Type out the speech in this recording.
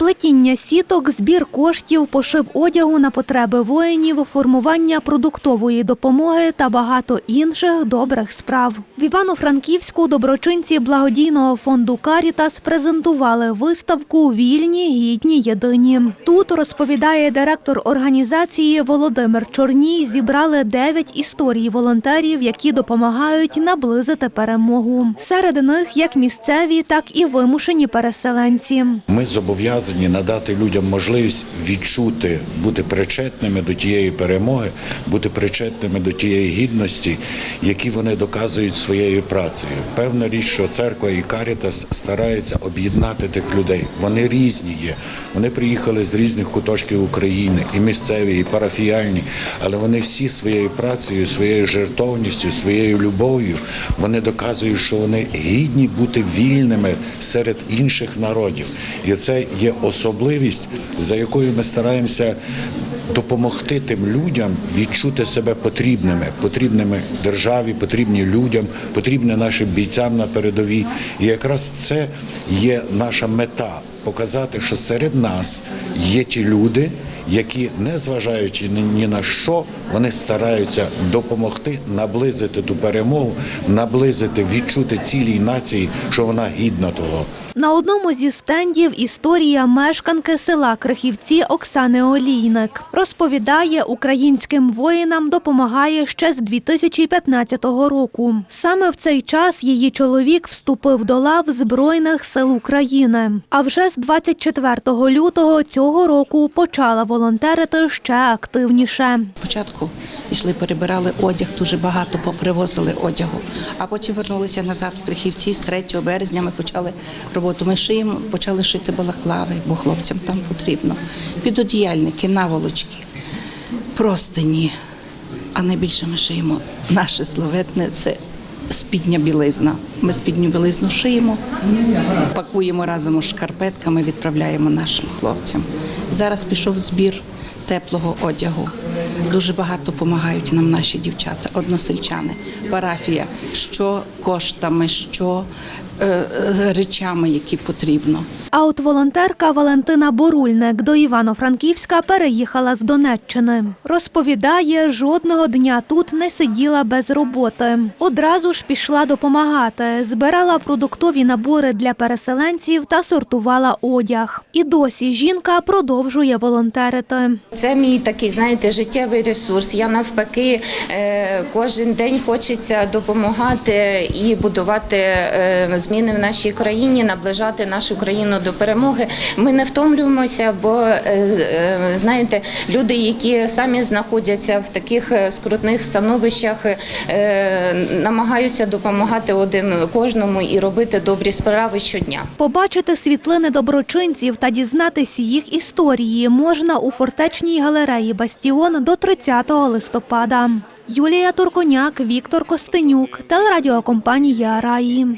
Плетіння сіток, збір коштів, пошив одягу на потреби воїнів, формування продуктової допомоги та багато інших добрих справ. В Івано-Франківську доброчинці благодійного фонду Карітас презентували виставку Вільні, гідні, єдині. Тут розповідає директор організації Володимир Чорній. Зібрали дев'ять історій волонтерів, які допомагають наблизити перемогу. Серед них як місцеві, так і вимушені переселенці. Ми зобов'язані надати людям можливість відчути, бути причетними до тієї перемоги, бути причетними до тієї гідності, які вони доказують своєю працею. Певна річ, що церква і Карітас стараються об'єднати тих людей. Вони різні є. Вони приїхали з різних куточків України, і місцеві, і парафіяльні, але вони всі своєю працею, своєю жертовністю, своєю любов'ю вони доказують, що вони гідні бути вільними серед інших народів. І це є особливість, за якою ми стараємося допомогти тим людям відчути себе потрібними, потрібними державі, потрібні людям, потрібні нашим бійцям на передовій. І якраз це є наша мета. Показати, що серед нас є ті люди, які, не зважаючи ні- на що, вони стараються допомогти наблизити ту перемогу, наблизити, відчути цілій нації, що вона гідна того. На одному зі стендів історія мешканки села Крихівці Оксани Олійник. Розповідає, українським воїнам допомагає ще з 2015 року. Саме в цей час її чоловік вступив до лав Збройних сил України. А вже з 24 лютого цього року почала волонтерити ще активніше. Спочатку йшли, перебирали одяг, дуже багато попривозили одягу, а потім вернулися назад в Крихівці. З 3 березня ми почали роботу. Ми шиємо, почали шити балаклави, бо хлопцям там потрібно. Підодіяльники, наволочки, простині. А найбільше ми шиємо наше славетне це спідня білизна. Ми спідню білизну шиємо, пакуємо разом з шкарпетками, відправляємо нашим хлопцям. Зараз пішов збір теплого одягу. Дуже багато допомагають нам наші дівчата, односельчани, парафія, що коштами, що речами, які потрібно. А от волонтерка Валентина Борульник до Івано-Франківська переїхала з Донеччини. Розповідає, жодного дня тут не сиділа без роботи. Одразу ж пішла допомагати, збирала продуктові набори для переселенців та сортувала одяг. І досі жінка продовжує волонтерити. Це мій такий, знаєте, життєвий ресурс. Я навпаки е, кожен день хочеться допомагати і будувати е, зміни в нашій країні, наближати нашу країну до перемоги. Ми не втомлюємося, бо е, е, знаєте, люди, які самі знаходяться в таких е, скрутних становищах, намагаються допомагати один кожному і робити добрі справи щодня. Побачити світлини доброчинців та дізнатися їх історії можна у фортечній галереї Бастіон до 30 листопада. Юлія Турконяк, Віктор Костенюк, телерадіокомпанія Раї.